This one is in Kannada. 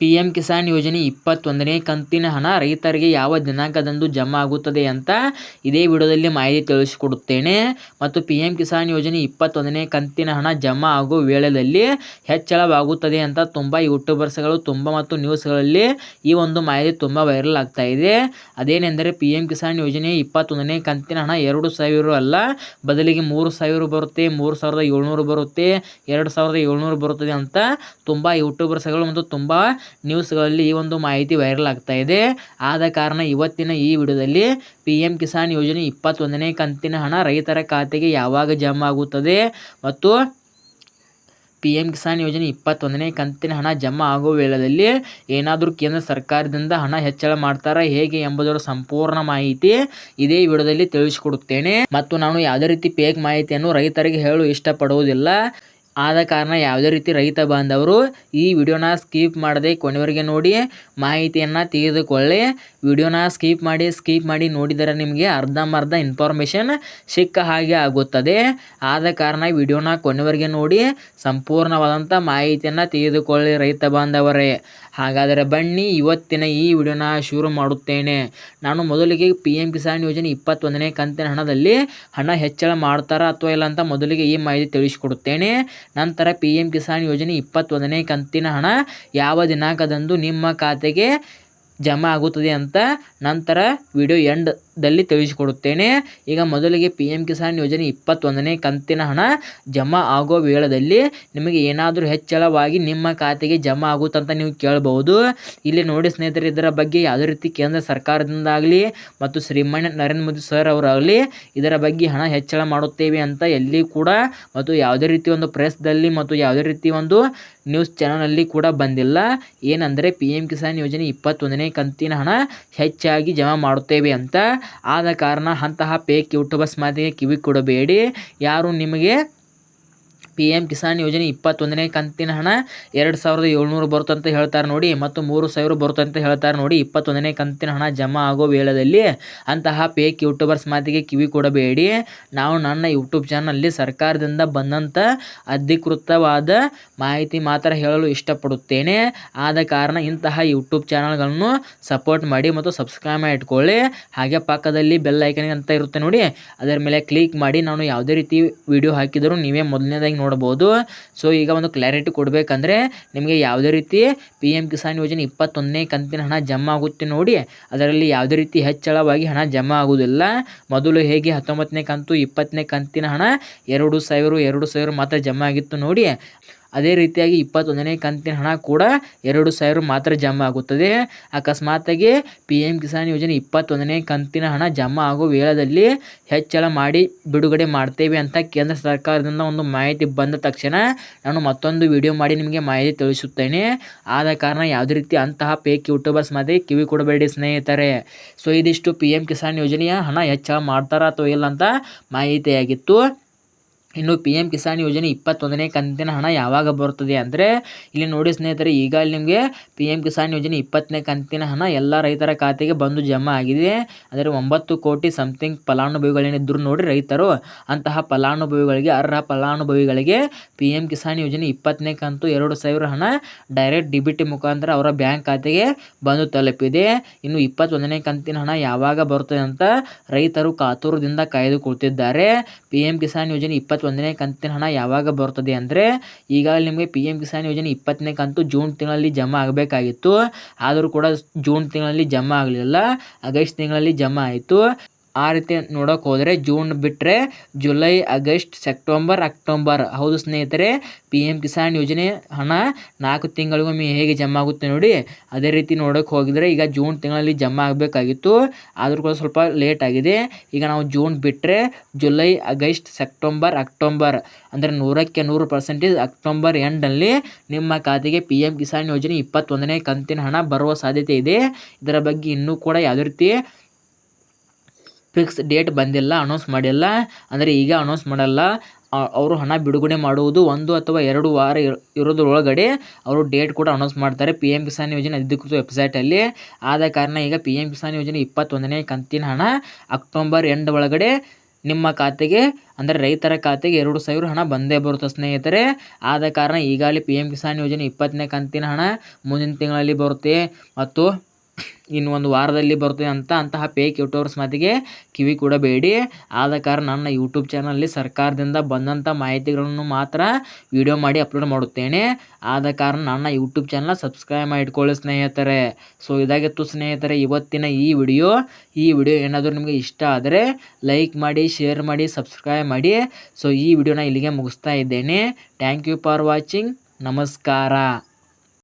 ಪಿ ಎಂ ಕಿಸಾನ್ ಯೋಜನೆ ಇಪ್ಪತ್ತೊಂದನೇ ಕಂತಿನ ಹಣ ರೈತರಿಗೆ ಯಾವ ದಿನಾಂಕದಂದು ಜಮಾ ಆಗುತ್ತದೆ ಅಂತ ಇದೇ ವಿಡಿಯೋದಲ್ಲಿ ಮಾಹಿತಿ ತಿಳಿಸಿಕೊಡುತ್ತೇನೆ. ಮತ್ತು ಪಿ ಎಂ ಕಿಸಾನ್ ಯೋಜನೆ ಇಪ್ಪತ್ತೊಂದನೇ ಕಂತಿನ ಹಣ ಜಮಾ ಆಗುವ ವೇಳೆಯಲ್ಲಿ ಹೆಚ್ಚಳವಾಗುತ್ತದೆ ಅಂತ ತುಂಬ ಯೂಟ್ಯೂಬರ್ಸ್ಗಳು, ತುಂಬ ಮತ್ತು ನ್ಯೂಸ್ಗಳಲ್ಲಿ ಈ ಒಂದು ಮಾಹಿತಿ ತುಂಬ ವೈರಲ್ ಆಗ್ತಾ ಇದೆ. ಅದೇನೆಂದರೆ ಪಿ ಎಂ ಕಿಸಾನ್ ಯೋಜನೆ ಇಪ್ಪತ್ತೊಂದನೇ ಕಂತಿನ ಹಣ ಎರಡು ಸಾವಿರ ಅಲ್ಲ, ಬದಲಿಗೆ ಮೂರು ಸಾವಿರ ಬರುತ್ತೆ, ಮೂರು ಸಾವಿರದ ಏಳ್ನೂರು ಬರುತ್ತೆ, ಎರಡು ಸಾವಿರದ ಏಳ್ನೂರು ಬರುತ್ತದೆ ಅಂತ ತುಂಬ ಯೂಟ್ಯೂಬರ್ಸ್ಗಳು ಮತ್ತು ತುಂಬ ನ್ಯೂಸ್ಗಳಲ್ಲಿ ಈ ಒಂದು ಮಾಹಿತಿ ವೈರಲ್ ಆಗ್ತಾ ಇದೆ. ಆದ ಕಾರಣ ಇವತ್ತಿನ ಈ ವಿಡಿಯೋದಲ್ಲಿ ಪಿ ಎಂ ಕಿಸಾನ್ ಯೋಜನೆ ಇಪ್ಪತ್ತೊಂದನೇ ಕಂತಿನ ಹಣ ರೈತರ ಖಾತೆಗೆ ಯಾವಾಗ ಜಮಾ ಆಗುತ್ತದೆ ಮತ್ತು ಪಿ ಎಂ ಕಿಸಾನ್ ಯೋಜನೆ ಇಪ್ಪತ್ತೊಂದನೇ ಕಂತಿನ ಹಣ ಜಮಾ ಆಗುವ ವೇಳೆಯಲ್ಲಿ ಏನಾದರೂ ಕೇಂದ್ರ ಸರ್ಕಾರದಿಂದ ಹಣ ಹೆಚ್ಚಳ ಮಾಡ್ತಾರಾ ಹೇಗೆ ಎಂಬುದರ ಸಂಪೂರ್ಣ ಮಾಹಿತಿ ಇದೇ ವಿಡಿಯೋದಲ್ಲಿ ತಿಳಿಸಿಕೊಡುತ್ತೇನೆ. ಮತ್ತು ನಾನು ಯಾವುದೇ ರೀತಿ ಪೇಕ್ ಮಾಹಿತಿಯನ್ನು ರೈತರಿಗೆ ಹೇಳಲು ಇಷ್ಟಪಡುವುದಿಲ್ಲ. ಆದ ಕಾರಣ ಯಾವುದೇ ರೀತಿ ರೈತ ಬಾಂಧವರು ಈ ವಿಡಿಯೋನ ಸ್ಕಿಪ್ ಮಾಡದೆ ಕೊನೆವರೆಗೆ ನೋಡಿ ಮಾಹಿತಿಯನ್ನು ತೆಗೆದುಕೊಳ್ಳಿ. ವಿಡಿಯೋನ ಸ್ಕಿಪ್ ಮಾಡಿ ಸ್ಕಿಪ್ ಮಾಡಿ ನೋಡಿದರೆ ನಿಮಗೆ ಅರ್ಧಂಬರ್ಧ ಇನ್ಫಾರ್ಮೇಷನ್ ಸಿಕ್ಕ ಹಾಗೆ ಆಗುತ್ತದೆ. ಆದ ಕಾರಣ ವಿಡಿಯೋನ ಕೊನೆವರೆಗೆ ನೋಡಿ, ಸಂಪೂರ್ಣವಾದಂಥ ಮಾಹಿತಿಯನ್ನು ತೆಗೆದುಕೊಳ್ಳಿ ರೈತ ಬಾಂಧವರೇ. ಹಾಗಾದರೆ ಬನ್ನಿ, ಇವತ್ತಿನ ಈ ವಿಡಿಯೋನ ಶುರು ಮಾಡುತ್ತೇನೆ. ನಾನು ಮೊದಲಿಗೆ ಪಿ ಎಂ ಕಿಸಾನ್ ಯೋಜನೆ ಇಪ್ಪತ್ತೊಂದನೇ ಕಂತಿನ ಹಣದಲ್ಲಿ ಹಣ ಹೆಚ್ಚಳ ಮಾಡ್ತಾರಾ ಅಥವಾ ಇಲ್ಲ ಅಂತ ಮೊದಲಿಗೆ ಈ ಮಾಹಿತಿ ತಿಳಿಸಿಕೊಡುತ್ತೇನೆ. ನಂತರ ಪಿ ಎಂ ಕಿಸಾನ್ ಯೋಜನೆ ಇಪ್ಪತ್ತೊಂದನೇ ಕಂತಿನ ಹಣ ಯಾವ ದಿನಾಂಕದಂದು ನಿಮ್ಮ ಖಾತೆಗೆ ಜಮಾ ಆಗುತ್ತದೆ ಅಂತ ನಂತರ ವಿಡಿಯೋ ಎಂಡ್ದಲ್ಲಿ ತಿಳಿಸಿಕೊಡುತ್ತೇನೆ. ಈಗ ಮೊದಲಿಗೆ ಪಿ ಎಂ ಕಿಸಾನ್ ಯೋಜನೆ ಇಪ್ಪತ್ತೊಂದನೇ ಕಂತಿನ ಹಣ ಜಮಾ ಆಗೋ ವೇಳೆಯಲ್ಲಿ ನಿಮಗೆ ಏನಾದರೂ ಹೆಚ್ಚಳವಾಗಿ ನಿಮ್ಮ ಖಾತೆಗೆ ಜಮಾ ಆಗುತ್ತಂತ ನೀವು ಕೇಳಬಹುದು. ಇಲ್ಲಿ ನೋಡಿ ಸ್ನೇಹಿತರೆ, ಇದರ ಬಗ್ಗೆ ಯಾವುದೇ ರೀತಿ ಕೇಂದ್ರ ಸರ್ಕಾರದಿಂದಾಗಲಿ ಮತ್ತು ಶ್ರೀಮಣ್ಣ ನರೇಂದ್ರ ಮೋದಿ ಸರ್ ಅವರಾಗಲಿ ಇದರ ಬಗ್ಗೆ ಹಣ ಹೆಚ್ಚಳ ಮಾಡುತ್ತೇವೆ ಅಂತ ಎಲ್ಲಿ ಕೂಡ ಮತ್ತು ಯಾವುದೇ ರೀತಿ ಒಂದು ಪ್ರೆಸ್ದಲ್ಲಿ ಮತ್ತು ಯಾವುದೇ ರೀತಿ ಒಂದು ನ್ಯೂಸ್ ಚಾನಲಲ್ಲಿ ಕೂಡ ಬಂದಿಲ್ಲ. ಏನಂದರೆ ಪಿ ಎಂ ಕಿಸಾನ್ ಯೋಜನೆ ಇಪ್ಪತ್ತೊಂದನೇ ಕಂತಿನ ಹಣ ಹೆಚ್ಚಾಗಿ ಜಮಾ ಮಾಡುತ್ತೇವೆ ಅಂತ ಆದ ಕಾರಣ ಅಂತಹ ಪೇಕ್ ಯೂಟ್ಯೂಬರ್ಸ್ ಮಾತಿಗೆ ಕಿವಿ ಕೊಡಬೇಡಿ. ಯಾರು ನಿಮಗೆ ಪಿ ಎಂ ಕಿಸಾನ್ ಯೋಜನೆ ಇಪ್ಪತ್ತೊಂದನೇ ಕಂತಿನ ಹಣ ಎರಡು ಸಾವಿರದ ಏಳ್ನೂರು ಬರುತ್ತಂತ ಹೇಳ್ತಾರೆ ನೋಡಿ ಮತ್ತು ಮೂರು ಸಾವಿರ ಬರುತ್ತಂತ ಹೇಳ್ತಾರೆ ನೋಡಿ ಇಪ್ಪತ್ತೊಂದನೇ ಕಂತಿನ ಹಣ ಜಮಾ ಆಗೋ ವೇಳೆಯಲ್ಲಿ ಅಂತಹ ಪೇಕ್ ಯೂಟ್ಯೂಬರ್ಸ್ ಮಾತಿಗೆ ಕಿವಿ ಕೊಡಬೇಡಿ. ನಾವು ನನ್ನ ಯೂಟ್ಯೂಬ್ ಚಾನಲ್ಲಿ ಸರ್ಕಾರದಿಂದ ಬಂದಂಥ ಅಧಿಕೃತವಾದ ಮಾಹಿತಿ ಮಾತ್ರ ಹೇಳಲು ಇಷ್ಟಪಡುತ್ತೇನೆ. ಆದ ಕಾರಣ ಇಂತಹ ಯೂಟ್ಯೂಬ್ ಚಾನಲ್ಗಳನ್ನು ಸಪೋರ್ಟ್ ಮಾಡಿ ಮತ್ತು ಸಬ್ಸ್ಕ್ರೈಬ್ ಇಟ್ಕೊಳ್ಳಿ. ಹಾಗೆ ಪಕ್ಕದಲ್ಲಿ ಬೆಲ್ ಐಕನ್ ಅಂತ ಇರುತ್ತೆ ನೋಡಿ. ಅದರ ಮೇಲೆ ಕ್ಲಿಕ್ ಮಾಡಿ ನಾನು ಯಾವುದೇ ರೀತಿ ವಿಡಿಯೋ ಹಾಕಿದರೂ ನೀವೇ ಮೊದಲನೇದಾಗಿ ನೋಡ್ಬೋದು. ಸೊ ಈಗ ಒಂದು ಕ್ಲಾರಿಟಿ ಕೊಡಬೇಕಂದ್ರೆ ನಿಮಗೆ ಯಾವುದೇ ರೀತಿ ಪಿ ಎಂ ಕಿಸಾನ್ ಯೋಜನೆ ಇಪ್ಪತ್ತೊಂದನೇ ಕಂತಿನ ಹಣ ಜಮಾ ಆಗುತ್ತೆ ನೋಡಿ. ಅದರಲ್ಲಿ ಯಾವುದೇ ರೀತಿ ಹೆಚ್ಚಳವಾಗಿ ಹಣ ಜಮಾ ಆಗುವುದಿಲ್ಲ. ಮೊದಲು ಹೇಗೆ ಹತ್ತೊಂಬತ್ತನೇ ಕಂತು ಇಪ್ಪತ್ತನೇ ಕಂತಿನ ಹಣ? ಎರಡು ಸಾವಿರ ಎರಡು ಸಾವಿರ ಮಾತ್ರ ಜಮಾ ಆಗಿತ್ತು ನೋಡಿ. ಅದೇ ರೀತಿಯಾಗಿ ಇಪ್ಪತ್ತೊಂದನೇ ಕಂತಿನ ಹಣ ಕೂಡ ಎರಡು ಸಾವಿರ ಮಾತ್ರ ಜಮಾ ಆಗುತ್ತದೆ. ಅಕಸ್ಮಾತಾಗಿ ಪಿ ಎಂ ಕಿಸಾನ್ ಯೋಜನೆ ಇಪ್ಪತ್ತೊಂದನೇ ಕಂತಿನ ಹಣ ಜಮಾ ಆಗೋ ವೇಳೆಯಲ್ಲಿ ಹೆಚ್ಚಳ ಮಾಡಿ ಬಿಡುಗಡೆ ಮಾಡ್ತೇವೆ ಅಂತ ಕೇಂದ್ರ ಸರ್ಕಾರದಿಂದ ಒಂದು ಮಾಹಿತಿ ಬಂದ ತಕ್ಷಣ ನಾನು ಮತ್ತೊಂದು ವಿಡಿಯೋ ಮಾಡಿ ನಿಮಗೆ ಮಾಹಿತಿ ತಿಳಿಸುತ್ತೇನೆ. ಆದ ಕಾರಣ ಯಾವುದೇ ರೀತಿ ಅಂತಹ ಪೇಕ್ ಯೂಟ್ಯೂಬರ್ಸ್ ಮತ್ತೆ ಕಿವಿ ಕೊಡಬೇಡಿ ಸ್ನೇಹಿತರೆ. ಸೊ, ಇದಿಷ್ಟು ಪಿ ಎಂ ಕಿಸಾನ್ ಯೋಜನೆಯ ಹಣ ಹೆಚ್ಚಳ ಮಾಡ್ತಾರಾ ಅಥವಾ ಇಲ್ಲ ಅಂತ ಮಾಹಿತಿಯಾಗಿತ್ತು. ಇನ್ನು ಪಿ ಎಂ ಕಿಸಾನ್ ಯೋಜನೆ ಇಪ್ಪತ್ತೊಂದನೇ ಕಂತಿನ ಹಣ ಯಾವಾಗ ಬರುತ್ತದೆ ಅಂದರೆ ಇಲ್ಲಿ ನೋಡಿ ಸ್ನೇಹಿತರೆ, ಈಗ ನಿಮಗೆ ಪಿ ಎಂ ಕಿಸಾನ್ ಯೋಜನೆ ಇಪ್ಪತ್ತನೇ ಕಂತಿನ ಹಣ ಎಲ್ಲ ರೈತರ ಖಾತೆಗೆ ಬಂದು ಜಮಾ ಆಗಿದೆ. ಅಂದರೆ ಒಂಬತ್ತು ಕೋಟಿ ಸಮಥಿಂಗ್ ಫಲಾನುಭವಿಗಳೇನಿದ್ರು ನೋಡಿ ರೈತರು, ಅಂತಹ ಫಲಾನುಭವಿಗಳಿಗೆ, ಅರ್ಹ ಫಲಾನುಭವಿಗಳಿಗೆ ಪಿ ಎಂ ಕಿಸಾನ್ ಯೋಜನೆ ಇಪ್ಪತ್ತನೇ ಕಂತು ಎರಡು ಸಾವಿರ ಹಣ ಡೈರೆಕ್ಟ್ ಡಿ ಬಿ ಮುಖಾಂತರ ಅವರ ಬ್ಯಾಂಕ್ ಖಾತೆಗೆ ಬಂದು ತಲುಪಿದೆ. ಇನ್ನು ಇಪ್ಪತ್ತೊಂದನೇ ಕಂತಿನ ಹಣ ಯಾವಾಗ ಬರುತ್ತದೆ ಅಂತ ರೈತರು ಕಾತುರದಿಂದ ಕಾಯ್ದುಕೊಳ್ತಿದ್ದಾರೆ. ಪಿ ಎಂ ಕಿಸಾನ್ ಯೋಜನೆ ಇಪ್ಪತ್ತು ಒಂದನೇ ಕಂತಿನ ಹಣ ಯಾವಾಗ ಬರ್ತದೆ ಅಂದರೆ ಈಗಾಗಲೇ ನಿಮಗೆ ಪಿ ಎಂ ಕಿಸಾನ್ ಯೋಜನೆ ಇಪ್ಪತ್ತನೇ ಕಂತು ಜೂನ್ ತಿಂಗಳಲ್ಲಿ ಜಮಾ ಆಗಬೇಕಾಗಿತ್ತು. ಆದರೂ ಕೂಡ ಜೂನ್ ತಿಂಗಳಲ್ಲಿ ಜಮಾ ಆಗಲಿಲ್ಲ. ಆಗಸ್ಟ್ ತಿಂಗಳಲ್ಲಿ ಜಮಾ ಆಯಿತು. ಆ ರೀತಿ ನೋಡೋಕೆ ಹೋದರೆ ಜೂನ್ ಬಿಟ್ಟರೆ ಜುಲೈ ಆಗಸ್ಟ್ ಸೆಪ್ಟೆಂಬರ್ ಅಕ್ಟೋಬರ್ ಹೌದು ಸ್ನೇಹಿತರೆ ಪಿ ಎಂ ಕಿಸಾನ್ ಯೋಜನೆ ಹಣ ನಾಲ್ಕು ತಿಂಗಳಿಗೊಮ್ಮೆ ಹೇಗೆ ಜಮಾ ಆಗುತ್ತೆ ನೋಡಿ ಅದೇ ರೀತಿ ನೋಡೋಕೆ ಹೋಗಿದರೆ ಈಗ ಜೂನ್ ತಿಂಗಳಲ್ಲಿ ಜಮಾ ಆಗಬೇಕಾಗಿತ್ತು. ಆದರೂ ಕೂಡ ಸ್ವಲ್ಪ ಲೇಟ್ ಆಗಿದೆ. ಈಗ ನಾವು ಜೂನ್ ಬಿಟ್ಟರೆ ಜುಲೈ ಆಗಸ್ಟ್ ಸೆಪ್ಟೆಂಬರ್ ಅಕ್ಟೋಬರ್ ಅಂದರೆ ನೂರಕ್ಕೆ ನೂರು ಪರ್ಸೆಂಟೇಜ್ ಅಕ್ಟೋಬರ್ ಎಂಡಲ್ಲಿ ನಿಮ್ಮ ಖಾತೆಗೆ ಪಿ ಎಂ ಕಿಸಾನ್ ಯೋಜನೆ ಇಪ್ಪತ್ತೊಂದನೇ ಕಂತಿನ ಹಣ ಬರುವ ಸಾಧ್ಯತೆ ಇದೆ. ಇದರ ಬಗ್ಗೆ ಇನ್ನೂ ಕೂಡ ಯಾವುದೇ ರೀತಿ ಫಿಕ್ಸ್ ಡೇಟ್ ಬಂದಿಲ್ಲ ಅನೌನ್ಸ್ ಮಾಡಿಲ್ಲ. ಅಂದರೆ ಈಗ ಅನೌನ್ಸ್ ಮಾಡಲ್ಲ. ಅವರು ಹಣ ಬಿಡುಗಡೆ ಮಾಡುವುದು ಒಂದು ಅಥವಾ ಎರಡು ವಾರ ಇರ- ಇರೋದ್ರೊಳಗಡೆ ಅವರು ಡೇಟ್ ಕೂಡ ಅನೌನ್ಸ್ ಮಾಡ್ತಾರೆ. ಪಿ ಎಂ ಕಿಸಾನ್ ಯೋಜನೆ ಅಧಿಕೃತ ವೆಬ್ಸೈಟಲ್ಲಿ ಆದ ಕಾರಣ ಈಗ ಪಿ ಎಂ ಕಿಸಾನ್ ಯೋಜನೆ ಇಪ್ಪತ್ತೊಂದನೇ ಕಂತಿನ ಹಣ ಅಕ್ಟೋಬರ್ ಎಂಡ್ ಒಳಗಡೆ ನಿಮ್ಮ ಖಾತೆಗೆ, ಅಂದರೆ ರೈತರ ಖಾತೆಗೆ ಎರಡು ಸಾವಿರ ಹಣ ಬಂದೇ ಬರುತ್ತೆ ಸ್ನೇಹಿತರೆ. ಆದ ಕಾರಣ ಈಗಾಗಲೇ ಪಿ ಎಂ ಕಿಸಾನ್ ಯೋಜನೆ ಇಪ್ಪತ್ತನೇ ಕಂತಿನ ಹಣ ಮುಂದಿನ ತಿಂಗಳಲ್ಲಿ ಬರುತ್ತೆ. ಮತ್ತು ಇನ್ನು ಒಂದು ವಾರದಲ್ಲಿ ಬರುತ್ತೆ ಅಂತ ಅಂತಹ ಪೇಕ್ ಯೂಟ್ಯೂಬರ್ಸ್ ಮಾತಿಗೆ ಕಿವಿ ಕೊಡಬೇಡಿ ಆದ ಕಾರಣ ನನ್ನ ಯೂಟ್ಯೂಬ್ ಚಾನಲಲ್ಲಿ ಸರ್ಕಾರದಿಂದ ಬಂದಂಥ ಮಾಹಿತಿಗಳನ್ನು ಮಾತ್ರ ವಿಡಿಯೋ ಮಾಡಿ ಅಪ್ಲೋಡ್ ಮಾಡುತ್ತೇನೆ. ಆದ ಕಾರಣ ನನ್ನ ಯೂಟ್ಯೂಬ್ ಚಾನಲ್ ಸಬ್ಸ್ಕ್ರೈಬ್ ಮಾಡಿ ಇಟ್ಕೊಳ್ಳಿ ಸ್ನೇಹಿತರೆ. ಸೊ ಇದಾಗಿತ್ತು ಸ್ನೇಹಿತರೆ ಇವತ್ತಿನ ಈ ವಿಡಿಯೋ ಈ ವಿಡಿಯೋ ಏನಾದರೂ ನಿಮಗೆ ಇಷ್ಟ ಆದರೆ ಲೈಕ್ ಮಾಡಿ ಶೇರ್ ಮಾಡಿ ಸಬ್ಸ್ಕ್ರೈಬ್ ಮಾಡಿ. ಸೊ ಈ ವಿಡಿಯೋನ ಇಲ್ಲಿಗೆ ಮುಗಿಸ್ತಾ ಇದ್ದೇನೆ. ಥ್ಯಾಂಕ್ ಯು ಫಾರ್ ವಾಚಿಂಗ್ ನಮಸ್ಕಾರ.